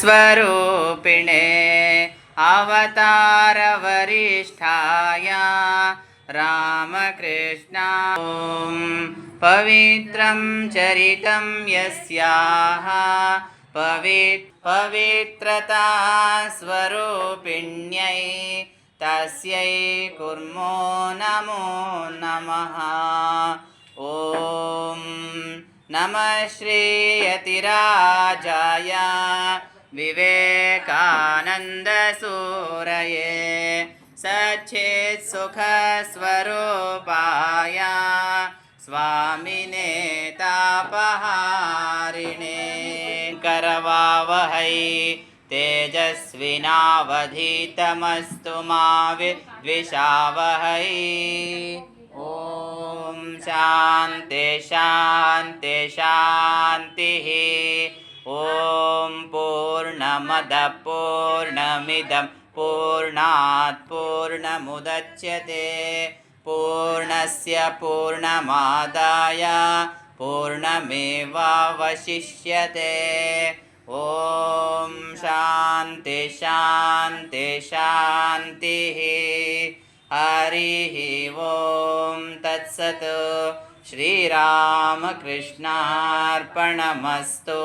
स्वरूपिणे अवतारवरिष्ठाय रामकृष्णा। ॐ पवित्रं चरितं यस्याः पवि पवित्रता स्वरूपिण्यै तस्यै कुर्मो नमो नमः। ॐ नमः श्रीयतिराजाय विवेकानन्दसूरये सच्चित्सुखस्वरूपाय स्वामिने तापहारिणे करवावहै तेजस्विनावधीतमस्तु मा विद्विषावहै। ॐ शान्ति शान्ति शान्तिः पूर्णमदः पूर्णात् पूर्णमुदच्यते। पूर्णस्य पूर्णमादाय पूर्णमेवावशिष्यते। ॐ शान्ति शान्ति शान्तिः। हरिः ॐ तत्सत्। श्रीरामकृष्णार्पणमस्तु